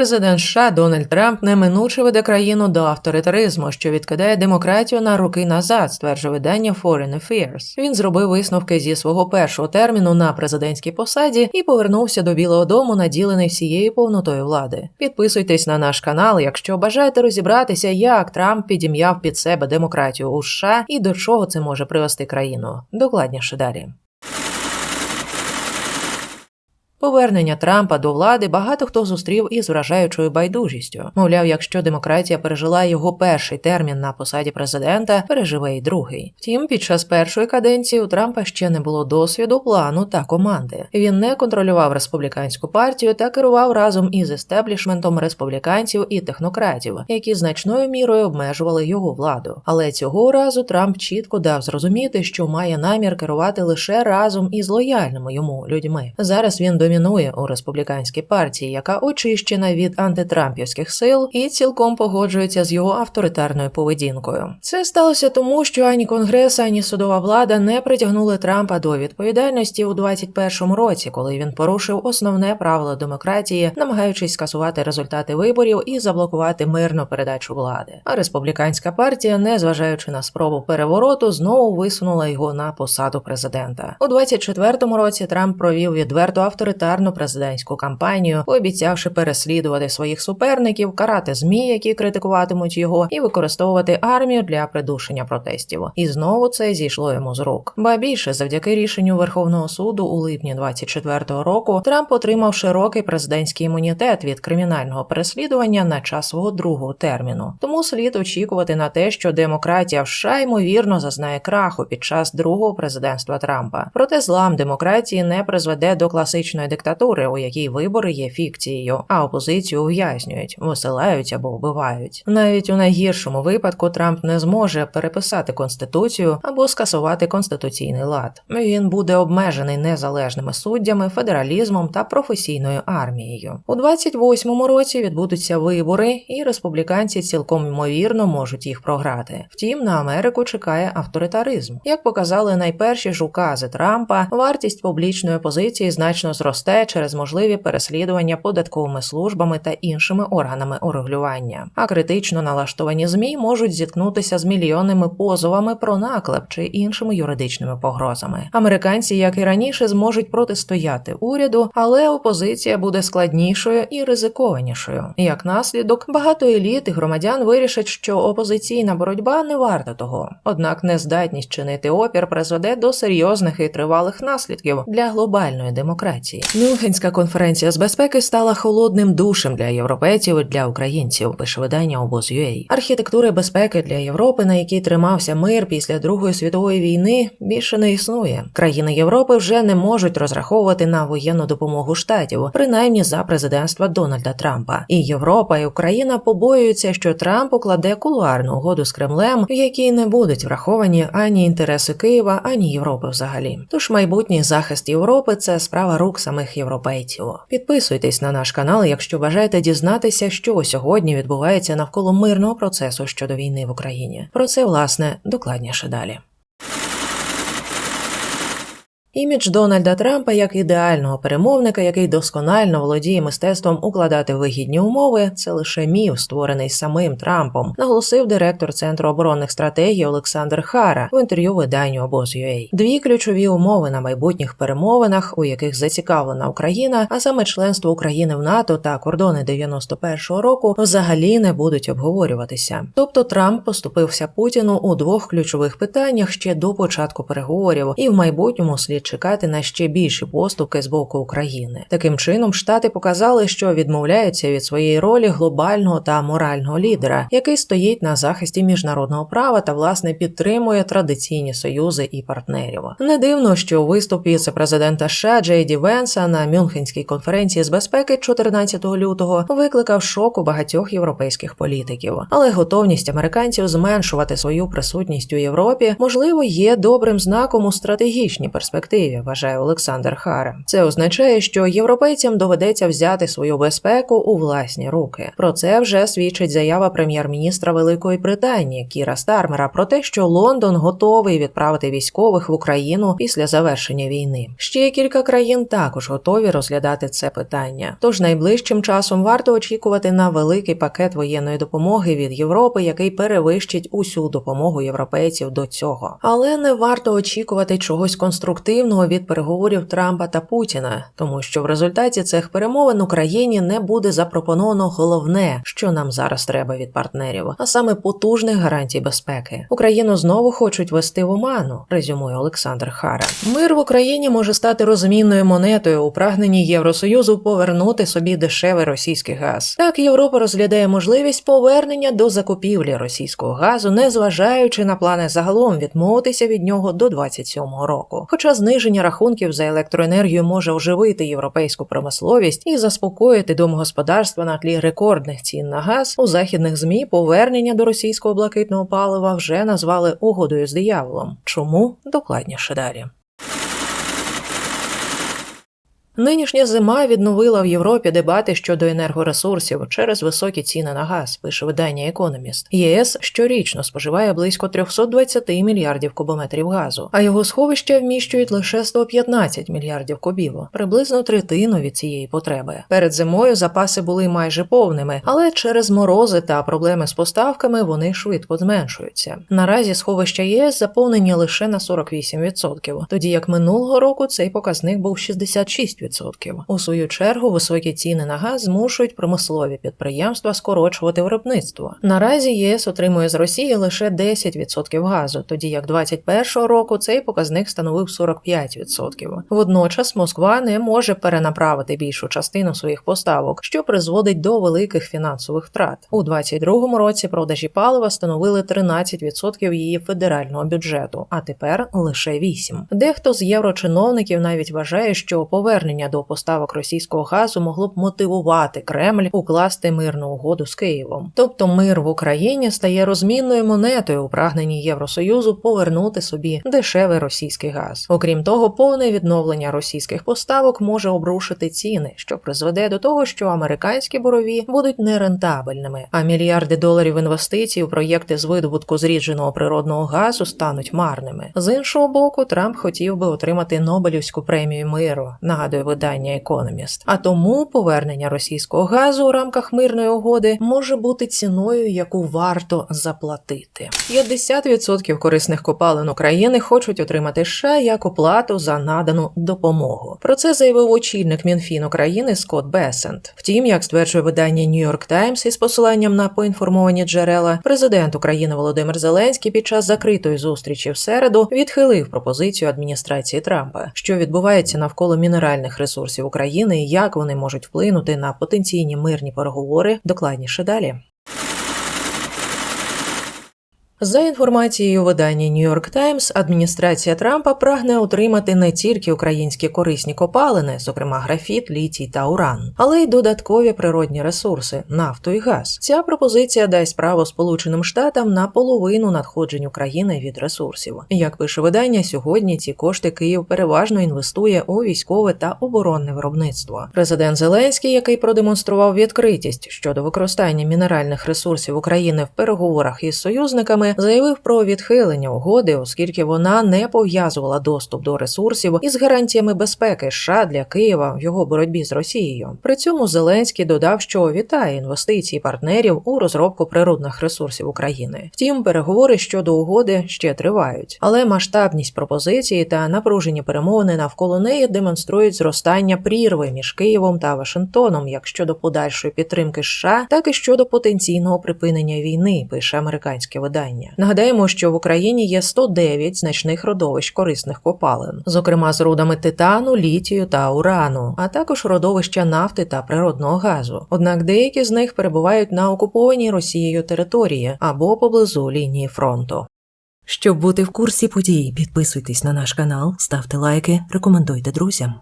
Президент США Дональд Трамп неминуче веде країну до авторитаризму, що відкидає демократію на роки назад, стверджує видання Foreign Affairs. Він зробив висновки зі свого першого терміну на президентській посаді і повернувся до Білого Дому, наділений всією повнотою влади. Підписуйтесь на наш канал, якщо бажаєте розібратися, як Трамп підім'яв під себе демократію у США і до чого це може привести країну. Докладніше далі. Повернення Трампа до влади багато хто зустрів із вражаючою байдужістю. Мовляв, якщо демократія пережила його перший термін на посаді президента, переживе й другий. Втім, під час першої каденції у Трампа ще не було досвіду, плану та команди. Він не контролював республіканську партію та керував разом із естеблішментом республіканців і технократів, які значною мірою обмежували його владу. Але цього разу Трамп чітко дав зрозуміти, що має намір керувати лише разом із лояльними йому людьми. Зараз він домінує у республіканській партії, яка очищена від антитрампівських сил і цілком погоджується з його авторитарною поведінкою. Це сталося тому, що ані конгрес, ані судова влада не притягнули Трампа до відповідальності у 2021 році, коли він порушив основне правило демократії, намагаючись скасувати результати виборів і заблокувати мирну передачу влади. А республіканська партія, незважаючи на спробу перевороту, знову висунула його на посаду президента. У 2024 році Трамп провів відверту авторитарну президентську кампанію, пообіцявши переслідувати своїх суперників, карати змі, які критикуватимуть його, і використовувати армію для придушення протестів. І знову це зійшло йому з рук. Ба більше, завдяки рішенню Верховного суду у липні 24-го року, Трамп отримав широкий президентський імунітет від кримінального переслідування на час свого другого терміну. Тому слід очікувати на те, що демократія в США ймовірно зазнає краху під час другого президентства Трампа. Проте злам демократії не призведе до класичної диктатури, у якій вибори є фікцією, а опозицію ув'язнюють, висилають або вбивають. Навіть у найгіршому випадку Трамп не зможе переписати конституцію або скасувати конституційний лад. Він буде обмежений незалежними суддями, федералізмом та професійною армією. У 28-му році відбудуться вибори, і республіканці цілком ймовірно можуть їх програти. Втім, на Америку чекає авторитаризм. Як показали найперші ж укази Трампа, вартість публічної опозиції значно зросте через можливі переслідування податковими службами та іншими органами урегулювання. А критично налаштовані змі можуть зіткнутися з мільйонними позовами про наклеп чи іншими юридичними погрозами. Американці, як і раніше, зможуть протистояти уряду, але опозиція буде складнішою і ризикованішою. Як наслідок, багато еліт і громадян вирішать, що опозиційна боротьба не варта того. Однак нездатність чинити опір призведе до серйозних і тривалих наслідків для глобальної демократії. Мюнхенська конференція з безпеки стала холодним душем для європейців і для українців. Пише видання обоз.ua. Архітектури безпеки для Європи, на якій тримався мир після Другої світової війни, більше не існує. Країни Європи вже не можуть розраховувати на воєнну допомогу штатів, принаймні за президентства Дональда Трампа. І Європа і Україна побоюються, що Трамп укладе кулуарну угоду з Кремлем, в якій не будуть враховані ані інтереси Києва, ані Європи взагалі. Тож майбутній захист Європи це справа рук самих європейців. Підписуйтесь на наш канал, якщо бажаєте дізнатися, що сьогодні відбувається навколо мирного процесу щодо війни в Україні. Про це власне докладніше далі. Імідж Дональда Трампа як ідеального перемовника, який досконально володіє мистецтвом укладати вигідні умови, це лише міф, створений самим Трампом, наголосив директор Центру оборонних стратегій Олександр Хара в інтерв'ю виданню обоз.ua. Дві ключові умови на майбутніх перемовинах, у яких зацікавлена Україна, а саме членство України в НАТО та кордони 91-го року, взагалі не будуть обговорюватися. Тобто Трамп поступився Путіну у двох ключових питаннях ще до початку переговорів, і в майбутньому слід чекати на ще більші поступки з боку України. Таким чином, штати показали, що відмовляються від своєї ролі глобального та морального лідера, який стоїть на захисті міжнародного права та власне підтримує традиційні союзи і партнерів. Не дивно, що виступ віце-президента США Джей Ді Венса на Мюнхенській конференції з безпеки 14 лютого викликав шок у багатьох європейських політиків, але готовність американців зменшувати свою присутність у Європі можливо є добрим знаком у стратегічній перспективі перспективі, вважає Олександр Хара. Це означає, що європейцям доведеться взяти свою безпеку у власні руки. Про це вже свідчить заява прем'єр-міністра Великої Британії Кіра Стармера про те, що Лондон готовий відправити військових в Україну після завершення війни. Ще кілька країн також готові розглядати це питання. Тож найближчим часом варто очікувати на великий пакет воєнної допомоги від Європи, який перевищить усю допомогу європейців до цього. Але не варто очікувати чогось конструктивного від переговорів Трампа та Путіна, тому що в результаті цих перемовин Україні не буде запропоновано головне, що нам зараз треба від партнерів, а саме потужних гарантій безпеки. Україну знову хочуть вести в оману, резюмує Олександр Хара. Мир в Україні може стати розмінною монетою у прагненні Євросоюзу повернути собі дешевий російський газ. Так Європа розглядає можливість повернення до закупівлі російського газу, незважаючи на плани загалом відмовитися від нього до 27-го року. Хоча зниження рахунків за електроенергію може оживити європейську промисловість і заспокоїти домогосподарства на тлі рекордних цін на газ, у західних змі повернення до російського блакитного палива вже назвали угодою з дияволом. Чому докладніше далі? Нинішня зима відновила в Європі дебати щодо енергоресурсів через високі ціни на газ, пише видання Економіст. ЄС щорічно споживає близько 320 мільярдів кубометрів газу, а його сховища вміщують лише 115 мільярдів кубів, приблизно третину від цієї потреби. Перед зимою запаси були майже повними, але через морози та проблеми з поставками вони швидко зменшуються. Наразі сховища ЄС заповнені лише на 48%, тоді як минулого року цей показник був 66%. У свою чергу високі ціни на газ змушують промислові підприємства скорочувати виробництво. Наразі ЄС отримує з Росії лише 10% газу, тоді як 2021 року цей показник становив 45%. Водночас Москва не може перенаправити більшу частину своїх поставок, що призводить до великих фінансових втрат. У 2022 році продажі палива становили 13% її федерального бюджету, а тепер лише 8%. Дехто з єврочиновників навіть вважає, що повернення до поставок російського газу могло б мотивувати Кремль укласти мирну угоду з Києвом. Тобто мир в Україні стає розмінною монетою у прагненні Євросоюзу повернути собі дешевий російський газ. Окрім того, повне відновлення російських поставок може обрушити ціни, що призведе до того, що американські борові будуть нерентабельними, а мільярди доларів інвестицій у проєкти з видобутку зрідженого природного газу стануть марними. З іншого боку, Трамп хотів би отримати Нобелівську премію миру. Нагадує видання Економіст. А тому повернення російського газу у рамках мирної угоди може бути ціною, яку варто заплатити. 50% корисних копалин України хочуть отримати США як оплату за надану допомогу. Про це заявив очільник Мінфін України Скотт Бесент. Втім, як стверджує видання York Times із посиланням на поінформовані джерела, президент України Володимир Зеленський під час закритої зустрічі в середу відхилив пропозицію адміністрації Трампа, що відбувається навколо мінеральних ресурсів України і як вони можуть вплинути на потенційні мирні переговори. Докладніше далі. За інформацією видання York Times, адміністрація Трампа прагне отримати не тільки українські корисні копалини, зокрема графіт, літій та уран, але й додаткові природні ресурси нафту і газ. Ця пропозиція дасть право Сполученим Штатам на половину надходжень України від ресурсів. Як пише видання, сьогодні ці кошти Київ переважно інвестує у військове та оборонне виробництво. Президент Зеленський, який продемонстрував відкритість щодо використання мінеральних ресурсів України в переговорах із союзниками заявив про відхилення угоди, оскільки вона не пов'язувала доступ до ресурсів із гарантіями безпеки США для Києва в його боротьбі з Росією. При цьому Зеленський додав, що вітає інвестиції партнерів у розробку природних ресурсів України. Втім, переговори щодо угоди ще тривають, але масштабність пропозиції та напружені перемовини навколо неї демонструють зростання прірви між Києвом та Вашингтоном, як щодо подальшої підтримки США, так і щодо потенційного припинення війни, пише американське видання видання. Нагадаємо, що в Україні є 109 значних родовищ корисних копалин, зокрема з рудами титану, літію та урану, а також родовища нафти та природного газу. Однак деякі з них перебувають на окупованій Росією території або поблизу лінії фронту. Щоб бути в курсі подій, підписуйтесь на наш канал, ставте лайки, рекомендуйте друзям.